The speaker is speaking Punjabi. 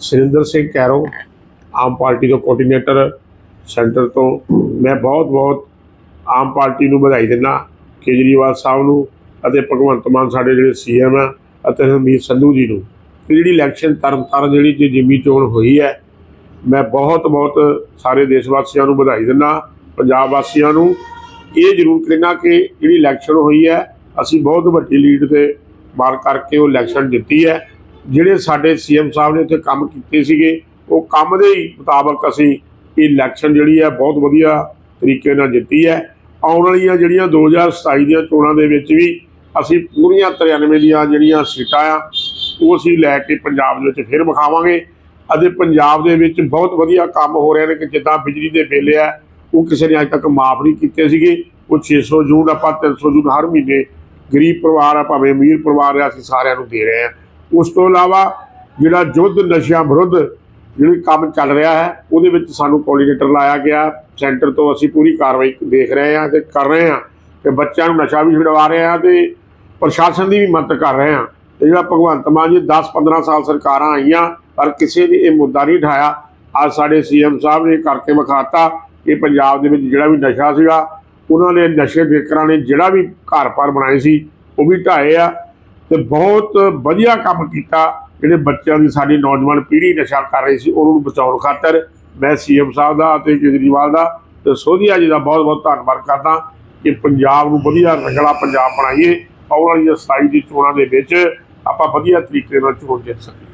ਸੁਰਿੰਦਰ ਸਿੰਘ ਕੈਰੋ, ਆਮ ਪਾਰਟੀ ਤੋਂ ਕੋਆਰਡੀਨੇਟਰ, ਸੈਂਟਰ ਤੋਂ। ਮੈਂ ਬਹੁਤ-ਬਹੁਤ ਆਮ ਪਾਰਟੀ ਨੂੰ ਵਧਾਈ ਦਿੰਦਾ ਕੇਜਰੀਵਾਲ ਸਾਹਿਬ ਨੂੰ ਅਤੇ ਭਗਵੰਤ ਮਾਨ ਸਾਡੇ ਜਿਹੜੇ ਸੀਐਮ ਆ ਅਤੇ ਹਰਮੀਤ ਸੰਧੂ ਜੀ ਨੂੰ। ਤੇ ਜਿਹੜੀ ਇਲੈਕਸ਼ਨ ਤਰਨਤਾਰਨ ਜਿਹੜੀ ਜੇ ਜਿਮੀ ਚੋਣ ਹੋਈ ਹੈ, ਮੈਂ ਬਹੁਤ-ਬਹੁਤ ਸਾਰੇ ਦੇਸ਼ ਵਾਸੀਆਂ ਨੂੰ ਵਧਾਈ ਦਿੰਦਾ ਪੰਜਾਬ ਵਾਸੀਆਂ ਨੂੰ। ਇਹ ਜ਼ਰੂਰ ਕਹਿਣਾ ਕਿ ਜਿਹੜੀ ਇਲੈਕਸ਼ਨ ਹੋਈ ਹੈ, ਅਸੀਂ ਬਹੁਤ ਵੱਡੀ ਲੀਡ ਤੇ ਮਾਰ ਕਰਕੇ ਉਹ ਇਲੈਕਸ਼ਨ ਜਿੱਤੀ ਹੈ। ਜਿਹੜੇ ਸਾਡੇ ਸੀਐਮ ਸਾਹਿਬ ਨੇ ਉੱਥੇ ਕੰਮ ਕੀਤੇ ਸੀਗੇ, ਉਹ ਕੰਮ ਦੇ ਹੀ ਮੁਤਾਬਕ ਅਸੀਂ ਇਹ ਇਲੈਕਸ਼ਨ ਜਿਹੜੀ ਹੈ ਬਹੁਤ ਵਧੀਆ ਤਰੀਕੇ ਨਾਲ ਜਿੱਤੀ ਹੈ। ਆਉਣ ਵਾਲੀਆਂ ਜਿਹੜੀਆਂ 2027 ਦੀਆਂ ਚੋਣਾਂ ਦੇ ਵਿੱਚ ਵੀ ਅਸੀਂ ਪੂਰੀਆਂ 93 ਦੀਆਂ ਜਿਹੜੀਆਂ ਸੀਟਾਂ ਆ, ਉਹ ਅਸੀਂ ਲੈ ਕੇ ਪੰਜਾਬ ਦੇ ਵਿੱਚ ਫਿਰ ਵਿਖਾਵਾਂਗੇ। ਅਤੇ ਪੰਜਾਬ ਦੇ ਵਿੱਚ ਬਹੁਤ ਵਧੀਆ ਕੰਮ ਹੋ ਰਹੇ ਨੇ ਕਿ ਜਿੱਦਾਂ ਬਿਜਲੀ ਦੇ ਬਿੱਲ ਆ, ਉਹ ਕਿਸੇ ਨੇ ਅੱਜ ਤੱਕ ਮਾਫ ਨਹੀਂ ਕੀਤੇ ਸੀਗੇ। ਉਹ 600 ਜੂਨ ਆਪਾਂ 300 ਜੂਨ ਹਰ ਮਹੀਨੇ ਗਰੀਬ ਪਰਿਵਾਰ ਆ, ਭਾਵੇਂ ਅਮੀਰ ਪਰਿਵਾਰ ਆ, ਅਸੀਂ ਸਾਰਿਆਂ ਨੂੰ ਦੇ ਰਹੇ ਹਾਂ। ਉਸ ਤੋਂ ਇਲਾਵਾ ਜਿਹੜਾ ਯੁੱਧ ਨਸ਼ਿਆਂ ਵਿਰੁੱਧ ਜਿਹੜੀ ਕੰਮ ਚੱਲ ਰਿਹਾ ਹੈ, ਉਹਦੇ ਵਿੱਚ ਸਾਨੂੰ ਕੋਆਰਡੀਨੇਟਰ ਲਾਇਆ ਗਿਆ। ਸੈਂਟਰ ਤੋਂ ਅਸੀਂ ਪੂਰੀ ਕਾਰਵਾਈ ਦੇਖ ਰਹੇ ਹਾਂ ਤੇ ਕਰ ਰਹੇ ਹਾਂ ਤੇ ਬੱਚਿਆਂ ਨੂੰ ਨਸ਼ਾ ਵੀ ਛੁਡਵਾ ਰਹੇ ਹਾਂ ਤੇ ਪ੍ਰਸ਼ਾਸਨ ਦੀ ਵੀ ਮਦਦ ਕਰ ਰਹੇ ਹਾਂ। ਤੇ ਜਿਹੜਾ ਭਗਵੰਤ ਮਾਨ ਜੀ 10-15 ਸਾਲ ਸਰਕਾਰਾਂ ਆਈਆਂ, ਪਰ ਕਿਸੇ ਨੇ ਇਹ ਮੁੱਦਾ ਨਹੀਂ ਉਠਾਇਆ। ਅੱਜ ਸਾਡੇ ਸੀਐਮ ਸਾਹਿਬ ਨੇ ਕਰਕੇ ਵਿਖਾਤਾ ਕਿ ਪੰਜਾਬ ਦੇ ਵਿੱਚ ਜਿਹੜਾ ਵੀ ਨਸ਼ਾ ਸੀਗਾ, ਉਹਨਾਂ ਨੇ ਨਸ਼ੇ ਵੇਕਰਾਂ ਨੇ ਜਿਹੜਾ ਵੀ ਘਰ ਪਰ ਬਣਾਏ ਸੀ, ਉਹ ਵੀ ਢਾਏ ਆ। ਤੇ ਬਹੁਤ ਵਧੀਆ ਕੰਮ ਕੀਤਾ। ਜਿਹੜੇ ਬੱਚਿਆਂ ਦੀ ਸਾਡੀ ਨੌਜਵਾਨ ਪੀੜ੍ਹੀ ਨਸ਼ਾ ਕਰ ਰਹੀ ਸੀ, ਉਹਨਾਂ ਨੂੰ ਬਚਾਉਣ ਖਾਤਰ ਮੈਂ ਸੀਐਮ ਸਾਹਿਬ ਦਾ ਅਤੇ ਕੇਜਰੀਵਾਲ ਦਾ ਤੇ ਸੋਧੀਆ ਜੀ ਦਾ ਬਹੁਤ ਬਹੁਤ ਧੰਨਵਾਦ ਕਰਦਾ ਕਿ ਪੰਜਾਬ ਨੂੰ ਵਧੀਆ ਰੰਗਲਾ ਪੰਜਾਬ ਬਣਾਈਏ, ਆਉਣ ਵਾਲੀ 27 ਦੀ ਚੋਣਾਂ ਦੇ ਵਿੱਚ ਆਪਾਂ ਵਧੀਆ ਤਰੀਕੇ ਨਾਲ ਚੋਣ ਜਿੱਤ ਸਕੀਏ।